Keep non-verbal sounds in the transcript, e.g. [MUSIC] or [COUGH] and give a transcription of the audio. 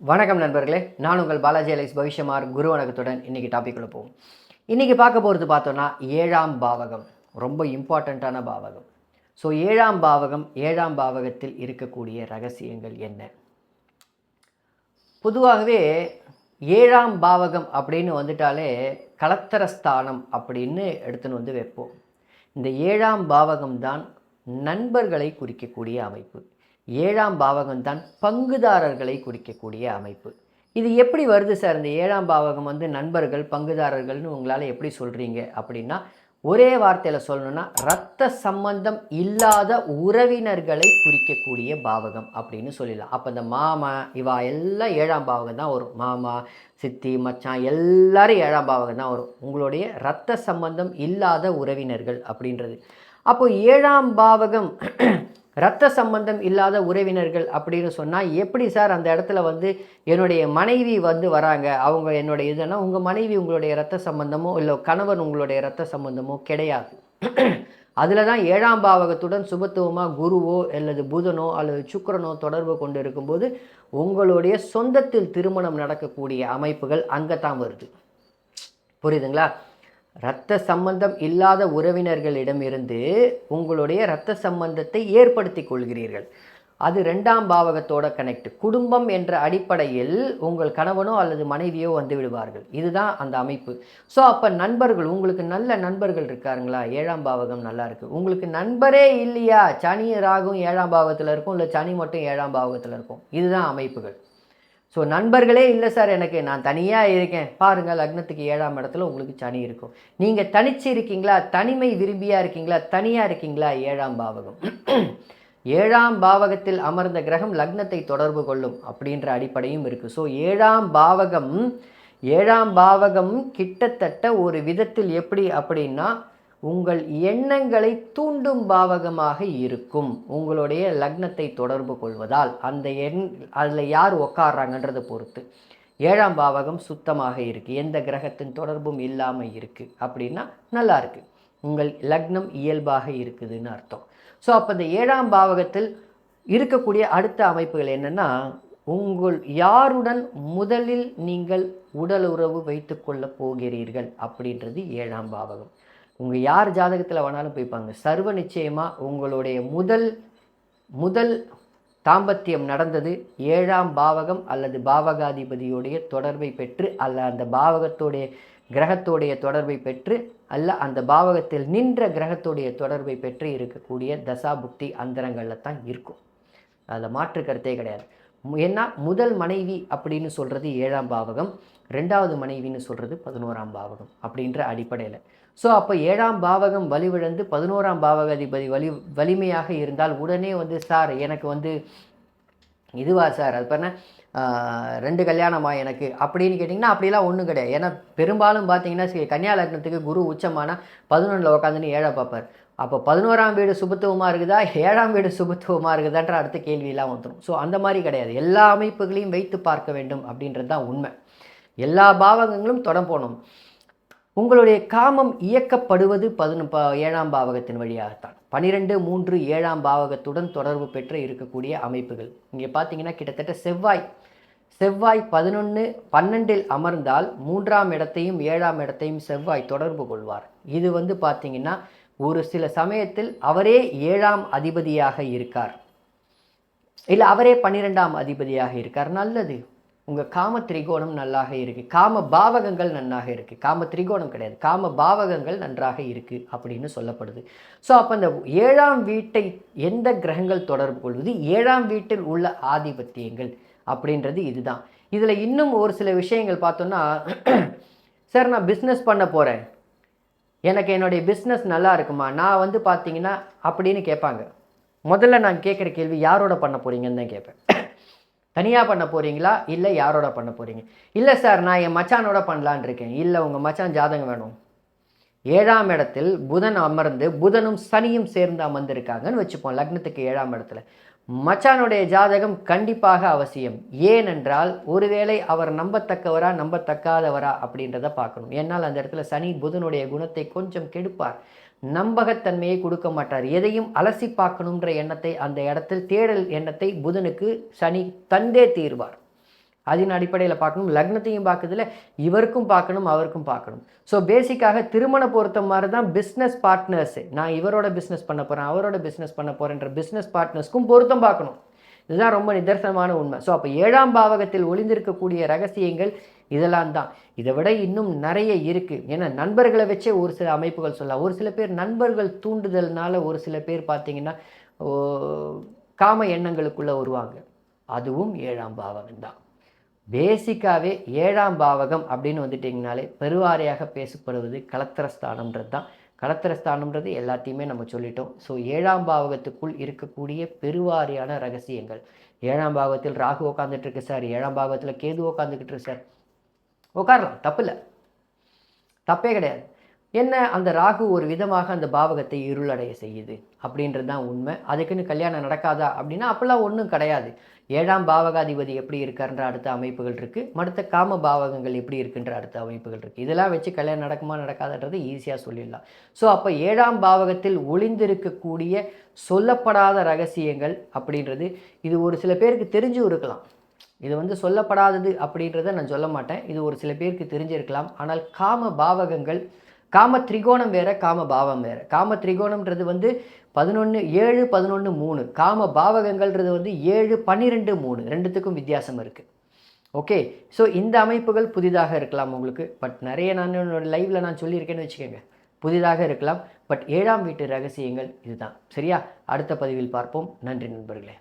வணக்கம் நண்பர்களே. நான் உங்கள் பாலாஜி அலைஸ் பவிஷ்யமார் குரு வணக்கத்துடன் இன்றைக்கி டாபிக்குள்ளே போவோம். இன்றைக்கி பார்க்க போகிறது பார்த்தோன்னா ஏழாம் பாவகம். ரொம்ப இம்பார்ட்டண்ட்டான பாவகம். ஸோ ஏழாம் பாவகம் ஏழாம் பாவகத்தில் இருக்கக்கூடிய ரகசியங்கள் என்ன? பொதுவாகவே ஏழாம் பாவகம் அப்படின்னு வந்துட்டாலே கலத்தரஸ்தானம் அப்படின்னு எடுத்துன்னு வந்து வைப்போம். இந்த ஏழாம் பாவகம் தான் நண்பர்களை குறிக்கக்கூடிய அமைப்பு. ஏழாம் பாவகம் தான் பங்குதாரர்களை குறிக்கக்கூடிய அமைப்பு. இது எப்படி வருது சார்? இந்த ஏழாம் பாவகம் வந்து நண்பர்கள் பங்குதாரர்கள்னு உங்களால் எப்படி சொல்கிறீங்க அப்படின்னா ஒரே வார்த்தையில் சொல்லணும்னா ரத்த சம்பந்தம் இல்லாத உறவினர்களை குறிக்கக்கூடிய பாவகம் அப்படின்னு சொல்லிடலாம். அப்போ இந்த மாமா இவா எல்லாம் ஏழாம் பாவகம் தான் வரும். மாமா சித்தி மச்சான் எல்லாரும் ஏழாம் பாவகம் தான் வரும். உங்களுடைய ரத்த சம்பந்தம் இல்லாத உறவினர்கள் அப்படின்றது. அப்போது ஏழாம் பாவகம் ரத்த சம்பந்தம் இல்லாத உறவினர்கள் அப்படின்னு சொன்னால் எப்படி சார் அந்த இடத்துல வந்து என்னுடைய மனைவி வந்து வராங்க? அவங்க என்னுடைய இதுனா உங்கள் மனைவி உங்களுடைய ரத்த சம்பந்தமோ இல்லை கணவன் உங்களுடைய ரத்த சம்பந்தமோ கிடையாது. அதில் தான் ஏழாம் பாவகத்துடன் சுபத்துவமாக குருவோ அல்லது புதனோ அல்லது சுக்கரனோ தொடர்பு கொண்டு இருக்கும்போது உங்களுடைய சொந்தத்தில் திருமணம் நடக்கக்கூடிய அமைப்புகள் அங்கே தான் வருது. புரியுதுங்களா? இரத்த சம்பந்தம் இல்லாத உறவினர்களிடமிருந்து உங்களுடைய இரத்த சம்பந்தத்தை ஏற்படுத்தி கொள்கிறீர்கள். அது ரெண்டாம் பாவகத்தோட கனெக்ட் குடும்பம் என்ற அடிப்படையில் உங்கள் கணவனோ அல்லது மனைவியோ வந்து விடுவார்கள். இதுதான் அந்த அமைப்பு. ஸோ அப்போ நண்பர்கள் உங்களுக்கு நல்ல நண்பர்கள் இருக்காருங்களா? ஏழாம் பாவகம் நல்லா இருக்குது உங்களுக்கு நண்பரே இல்லையா? சனி ராகும் ஏழாம் பாவகத்தில் இருக்கும் இல்லை சனி மட்டும் ஏழாம் பாவகத்தில் இருக்கும். இதுதான் அமைப்புகள். ஸோ நண்பர்களே இல்லை சார் எனக்கு நான் தனியாக இருக்கேன். பாருங்கள் லக்னத்துக்கு ஏழாம் இடத்துல உங்களுக்கு சனி இருக்கும். நீங்கள் தனிச்சு இருக்கீங்களா? தனிமை விரும்பியாக இருக்கீங்களா? தனியாக இருக்கீங்களா? ஏழாம் பாவகம். [CLEARS THROAT] ஏழாம் பாவகத்தில் அமர்ந்த கிரகம் லக்னத்தை தொடர்பு கொள்ளும் அப்படின்ற அடிப்படையும் இருக்குது ஸோ ஏழாம் பாவகம் ஏழாம் பாவகம் கிட்டத்தட்ட ஒரு விதத்தில் எப்படி அப்படின்னா உங்கள் எண்ணங்களை தூண்டும் பாவகமாக இருக்கும். உங்களுடைய லக்னத்தை தொடர்பு கொள்வதால் அந்த எண் அதில் யார் உக்காடுறாங்கன்றதை பொறுத்து. ஏழாம் பாவகம் சுத்தமாக இருக்குது எந்த கிரகத்தின் தொடர்பும் இல்லாமல் இருக்குது அப்படின்னா நல்லா இருக்குது உங்கள் லக்னம் இயல்பாக இருக்குதுன்னு அர்த்தம். ஸோ அப்போ இந்த ஏழாம் பாவகத்தில் இருக்கக்கூடிய அடுத்த அமைப்புகள் என்னென்னா உங்கள் யாருடன் முதலில் நீங்கள் உடல் உறவு வைத்து கொள்ளப் போகிறீர்கள் அப்படின்றது ஏழாம் பாவகம். உங்கள் யார் ஜாதகத்தில் வேணாலும் போய்ப்பாங்க சர்வ நிச்சயமாக உங்களுடைய முதல் முதல் தாம்பத்தியம் நடந்தது ஏழாம் பாவகம் அல்லது பாவகாதிபதியுடைய தொடர்பை பெற்று அல்ல அந்த பாவகத்தோடைய கிரகத்தோடைய தொடர்பை பெற்று அல்ல அந்த பாவகத்தில் நின்ற கிரகத்துடைய தொடர்பை பெற்று இருக்கக்கூடிய தசா புக்தி அந்தரங்களில் தான் இருக்கும். அதில் மாற்று கருத்தே கிடையாது. ஏன்னா முதல் மனைவி அப்படின்னு சொல்கிறது ஏழாம் பாவகம் ரெண்டாவது மனைவின்னு சொல்கிறது பதினோராம் பாவகம் அப்படின்ற அடிப்படையில். ஸோ அப்போ ஏழாம் பாவகம் வலிவிழந்து பதினோராம் பாவகாதிபதி வலி வலிமையாக இருந்தால் உடனே வந்து சார் எனக்கு வந்து இதுவா சார்? அது பண்ண ரெண்டு கல்யாணமா எனக்கு? அப்படின்னு கேட்டிங்கன்னா அப்படிலாம் ஒன்றும் கிடையாது. ஏன்னா பெரும்பாலும் பார்த்தீங்கன்னா கன்னியா லக்னத்துக்கு குரு உச்சமான பதினொன்றில் உட்காந்துன்னு ஏழை பார்ப்பார் அப்போ பதினோராம் வீடு சுபத்துவமாக இருக்குதா? ஏழாம் வீடு சுபத்துவமாக இருக்குதான்ற அடுத்த கேள்வியெல்லாம் வந்துடும் ஸோ அந்த மாதிரி கிடையாது. எல்லா அமைப்புகளையும் வைத்து பார்க்க வேண்டும் அப்படின்றது தான் உண்மை. எல்லா பாவகங்களும் தொடம் போகணும். உங்களுடைய காமம் இயக்கப்படுவது பதினொ ப ஏழாம் பாவகத்தின் வழியாகத்தான். பனிரெண்டு மூன்று ஏழாம் பாவகத்துடன் தொடர்பு பெற்று இருக்கக்கூடிய அமைப்புகள். இங்கே பார்த்தீங்கன்னா கிட்டத்தட்ட செவ்வாய் செவ்வாய் பதினொன்று பன்னெண்டில் அமர்ந்தால் மூன்றாம் இடத்தையும் ஏழாம் இடத்தையும் செவ்வாய் தொடர்பு கொள்வார். இது வந்து பார்த்தீங்கன்னா ஒரு சில சமயத்தில் அவரே ஏழாம் அதிபதியாக இருக்கார். இல்லை அவரே பன்னிரெண்டாம் அதிபதியாக இருக்கார். நல்லது. உங்கள் காம திரிகோணம் நல்லாக இருக்குது காம பாவகங்கள் நன்னாக இருக்குது காம திரிகோணம் கிடையாது. காம பாவகங்கள் நன்றாக இருக்குது அப்படின்னு சொல்லப்படுது. ஸோ அப்போ அந்த ஏழாம் வீட்டை எந்த கிரகங்கள் தொடர்பு கொள்வது? ஏழாம் வீட்டில் உள்ள ஆதிபத்தியங்கள் அப்படின்றது இதுதான். இதில் இன்னும் ஒரு சில விஷயங்கள் பார்த்தோன்னா [CLEARS THROAT] சார் நான் பிஸ்னஸ் பண்ண போகிறேன் எனக்கு என்னுடைய பிஸ்னஸ் நல்லா இருக்குமா? நான் வந்து பார்த்தீங்கன்னா அப்படின்னு கேட்பாங்க. முதல்ல நான் கேட்குற கேள்வி யாரோட பண்ண போகிறீங்கன்னு தான் கேட்பேன். தனியாக பண்ண போகிறீங்களா இல்லை யாரோட பண்ண போகிறீங்க இல்லை சார் நான் என் மச்சானோட பண்ணலான் இருக்கேன். இல்லை உங்கள் மச்சான் ஜாதகம் வேணும். ஏழாம் இடத்தில் புதன் அமர்ந்து புதனும் சனியும் சேர்ந்து அமர்ந்திருக்காங்கன்னு வச்சுப்போம் லக்னத்துக்கு ஏழாம் இடத்துல. மச்சானுடைய ஜாதகம் கண்டிப்பாக அவசியம். ஏனென்றால் ஒருவேளை அவர் நம்பத்தக்கவரா நம்பத்தக்காதவரா அப்படின்றத பார்க்கணும். ஏன்னால் அந்த இடத்துல சனி புதனுடைய குணத்தை கொஞ்சம் கெடுப்பார். நம்பகத்தன்மையை கொடுக்க மாட்டார். எதையும் அலசி பார்க்கணுன்ற எண்ணத்தை அந்த இடத்தில் தேடல் எண்ணத்தை புதனுக்கு சனி தந்தே தீர்வார். அதன் அடிப்படையில் பார்க்கணும் லக்னத்தையும் பார்க்குறதுல இவருக்கும் பார்க்கணும் அவருக்கும் பார்க்கணும். ஸோ பேசிக்காக திருமண பொறுத்த மாதிரி தான் பிஸ்னஸ் பார்ட்னர்ஸு நான் இவரோட பிஸ்னஸ் பண்ண போகிறேன் அவரோட பிஸ்னஸ் பண்ண போகிறேன்ற பிஸ்னஸ் பார்ட்னர்ஸ்க்கும் பொருத்தம் பார்க்கணும். இதுதான் ரொம்ப நிதர்சனமான உண்மை. ஸோ அப்போ ஏழாம் பாவகத்தில் ஒளிந்திருக்கக்கூடிய ரகசியங்கள் இதெல்லாம் தான். இதை விட இன்னும் நிறைய இருக்குது ஏன்னா நண்பர்களை வச்சே ஒரு சில அமைப்புகள் சொல்லலாம். ஒரு சில பேர் நண்பர்கள் தூண்டுதல்னால ஒரு சில பேர் பார்த்திங்கன்னா காம எண்ணங்களுக்குள்ளே வருவாங்க அதுவும் ஏழாம் பாவகம் தான் பேசிக்காகவே ஏழாம் பாவகம் அப்படின்னு வந்துட்டிங்கனாலே பெருவாரியாக பேசப்படுவது கலத்திரஸ்தானம்ன்றது தான். கலத்திரஸ்தானம்ன்றது எல்லாத்தையுமே நம்ம சொல்லிட்டோம். ஸோ ஏழாம் பாவகத்துக்குள் இருக்கக்கூடிய பெருவாரியான ரகசியங்கள். ஏழாம் பாவத்தில் ராகு உட்காந்துட்டு இருக்கு சார். ஏழாம் பாவத்தில் கேது உட்காந்துக்கிட்டு இருக்கு சார். உட்காரலாம் தப்பில்லை தப்பே கிடையாது. என்ன அந்த ராகு ஒரு விதமாக அந்த பாவகத்தை இருளடைய செய்யுது அப்படின்றது தான் உண்மை. அதுக்குன்னு கல்யாணம் நடக்காதா அப்படின்னா அப்போல்லாம் ஒன்றும் கிடையாது. ஏழாம் பாவகாதிபதி எப்படி இருக்கார்ன்ற அடுத்த அமைப்புகள் இருக்குது அடுத்த காம பாவகங்கள் எப்படி இருக்குன்ற அடுத்த அமைப்புகள் இருக்குது இதெல்லாம் வச்சு கல்யாணம் நடக்குமா நடக்காதன்றது ஈஸியாக சொல்லிடலாம். ஸோ அப்போ ஏழாம் பாவகத்தில் ஒளிந்திருக்கக்கூடிய சொல்லப்படாத ரகசியங்கள் அப்படின்றது இது ஒரு சில பேருக்கு தெரிஞ்சும் இருக்கலாம். இது வந்து சொல்லப்படாதது அப்படின்றத நான் சொல்ல மாட்டேன். இது ஒரு சில பேருக்கு தெரிஞ்சிருக்கலாம். ஆனால் காம பாவகங்கள் காம திரிகோணம் வேற காம பாவம் வேற. காம திரிகோணம்ன்றது வந்து பதினொன்று ஏழு பதினொன்று மூணு. காம பாவகங்கள்ன்றது வந்து ஏழு பன்னிரெண்டு மூணு. ரெண்டுத்துக்கும் வித்தியாசம் இருக்குது ஓகே? ஸோ இந்த அமைப்புகள் புதிதாக இருக்கலாம் உங்களுக்கு. பட் நிறைய நான் என்னோடய லைவில் நான் சொல்லியிருக்கேன்னு வச்சுக்கோங்க. புதிதாக இருக்கலாம். பட் ஏழாம் வீட்டு ரகசியங்கள் இதுதான். சரியா? அடுத்த பதிவில் பார்ப்போம். நன்றி நண்பர்களே.